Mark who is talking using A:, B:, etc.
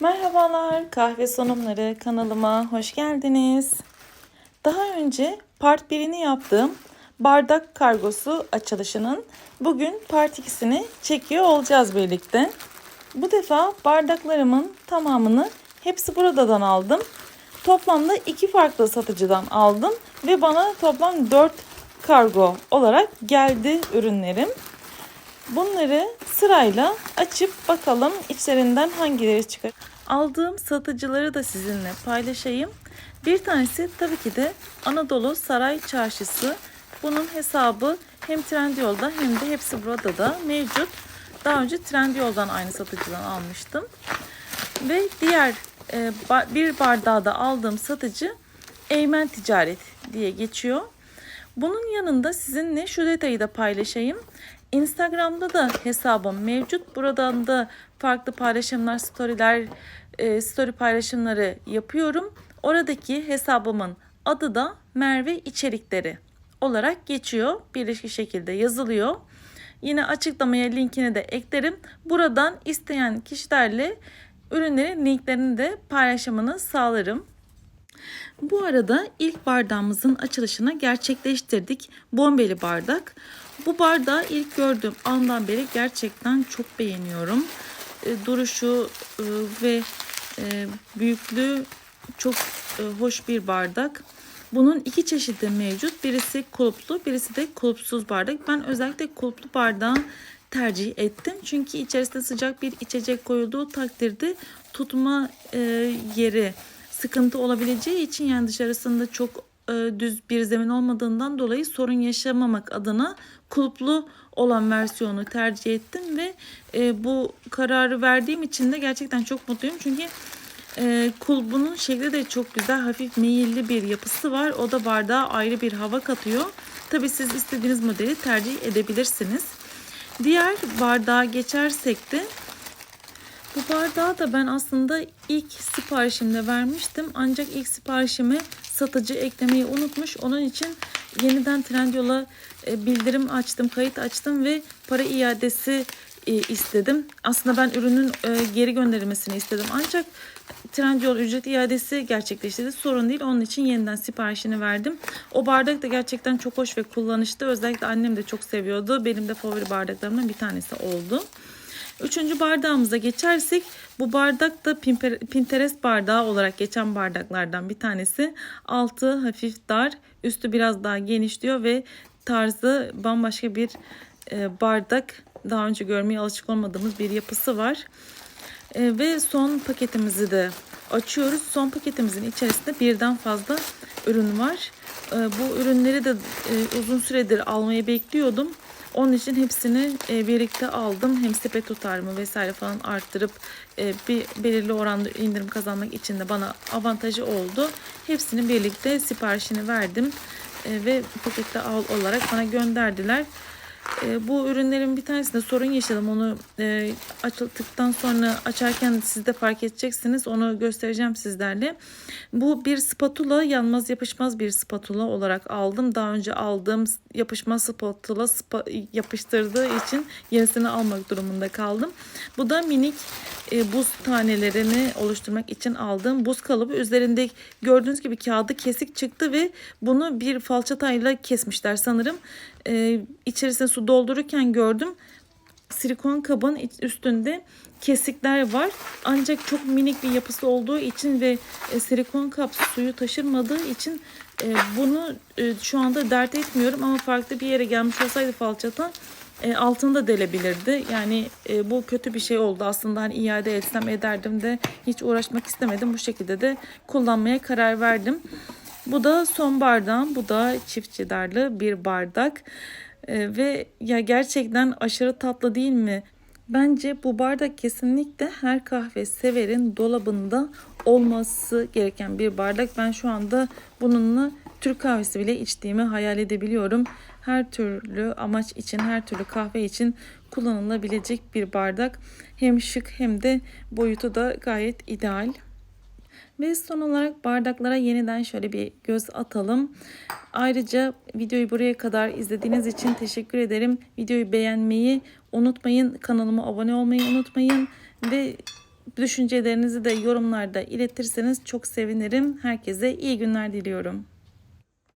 A: Merhabalar, Kahve Sonumları kanalıma hoş geldiniz. Daha önce part 1'ini yaptığım bardak kargosu açılışının bugün part 2'sini çekiyor olacağız birlikte. Bu defa bardaklarımın tamamını hepsi buradan aldım. Toplamda iki farklı satıcıdan aldım ve bana toplam 4 kargo olarak geldi ürünlerim. Bunları sırayla açıp bakalım içlerinden hangileri çıkar. Aldığım satıcıları da sizinle paylaşayım. Bir tanesi tabii ki de Anadolu Saray Çarşısı. Bunun hesabı hem Trendyol'da hem de hepsi burada da mevcut. Daha önce Trendyol'dan aynı satıcıdan almıştım. Ve diğer e, bir bardağı da aldığım satıcı Eymen Ticaret diye geçiyor. Bunun yanında sizinle şu detayı da paylaşayım. Instagram'da da hesabım mevcut. Buradan da farklı paylaşımlar, storyler, e, story paylaşımları yapıyorum. Oradaki hesabımın adı da Merve İçerikleri olarak geçiyor. Birleşik şekilde yazılıyor. Yine açıklamaya linkini de eklerim. Buradan isteyen kişilerle ürünlerin linklerini de paylaşımını sağlarım. Bu arada ilk bardağımızın açılışını gerçekleştirdik. Bombeli bardak. Bu bardağı ilk gördüğüm andan beri gerçekten çok beğeniyorum. E, duruşu e, ve e, büyüklüğü çok hoş bir bardak. Bunun iki çeşidi mevcut. Birisi kulplu, birisi de kulpsuz bardak. Ben özellikle kulplu bardağı tercih ettim. Çünkü içerisinde sıcak bir içecek koyulduğu takdirde tutma yeri sıkıntı olabileceği için yani dışarısında çok e, düz bir zemin olmadığından dolayı sorun yaşamamak adına kulplu olan versiyonu tercih ettim ve e, bu kararı verdiğim için de gerçekten çok mutluyum. Çünkü e, kulbunun şekli de çok güzel hafif meyilli bir yapısı var. O da bardağa ayrı bir hava katıyor. Tabi siz istediğiniz modeli tercih edebilirsiniz. Diğer bardağa geçersek de bu bardağı da ben aslında ilk siparişimde vermiştim. Ancak ilk siparişimi satıcı eklemeyi unutmuş. Onun için yeniden Trendyol'a e, bildirim açtım, kayıt açtım ve para iadesi e, istedim. Aslında ben ürünün e, geri gönderilmesini istedim. Ancak Trendyol ücret iadesi gerçekleştirdi. Sorun değil. Onun için yeniden siparişini verdim. O bardak da gerçekten çok hoş ve kullanışlı. Özellikle annem de çok seviyordu. Benim de favori bardaklarımdan bir tanesi oldu. Üçüncü bardağımıza geçersek bu bardak da Pinterest bardağı olarak geçen bardaklardan bir tanesi. Altı hafif dar, üstü biraz daha geniş diyor ve tarzı bambaşka bir e, bardak. Daha önce görmeye alışık olmadığımız bir yapısı var. E, ve son paketimizi de açıyoruz. Son paketimizin içerisinde birden fazla ürün var. E, bu ürünleri de uzun süredir almayı bekliyordum. Onun için hepsini e, birlikte aldım. Hem sepet tutarımı vesaire falan arttırıp e, bir belirli oranda indirim kazanmak için de bana avantajı oldu. Hepsini birlikte siparişini verdim E, ve pakette al olarak bana gönderdiler. E, bu ürünlerin bir tanesinde sorun yaşadım. Onu e, açıldıktan sonra açarken siz de fark edeceksiniz. Onu göstereceğim sizlerle. Bu bir spatula yanmaz yapışmaz bir spatula olarak aldım. Daha önce aldığım yapışmaz spatula spa- yapıştırdığı için yenisini almak durumunda kaldım. Bu da minik e, buz tanelerini oluşturmak için aldığım buz kalıbı. Üzerinde gördüğünüz gibi kağıdı kesik çıktı ve bunu bir falçatayla kesmişler sanırım. E, içerisine su doldururken gördüm silikon kabın üstünde kesikler var. Ancak çok minik bir yapısı olduğu için ve e, silikon kap suyu taşırmadığı için e, bunu e, şu anda dert etmiyorum ama farklı bir yere gelmiş olsaydı falçata e, altında delebilirdi. Yani bu kötü bir şey oldu. Aslında hani iade etsem ederdim de hiç uğraşmak istemedim. Bu şekilde de kullanmaya karar verdim. Bu da son bardağım. Bu da çift cidarlı bir bardak. Ee, ve ya gerçekten aşırı tatlı değil mi? Bence bu bardak kesinlikle her kahve severin dolabında olması gereken bir bardak. Ben şu anda bununla Türk kahvesi bile içtiğimi hayal edebiliyorum. Her türlü amaç için, her türlü kahve için kullanılabilecek bir bardak. Hem şık hem de boyutu da gayet ideal. Ve son olarak bardaklara yeniden şöyle bir göz atalım. Ayrıca videoyu buraya kadar izlediğiniz için teşekkür ederim. Videoyu beğenmeyi unutmayın. Kanalıma abone olmayı unutmayın. Ve Düşüncelerinizi de yorumlarda iletirseniz çok sevinirim. Herkese iyi günler diliyorum.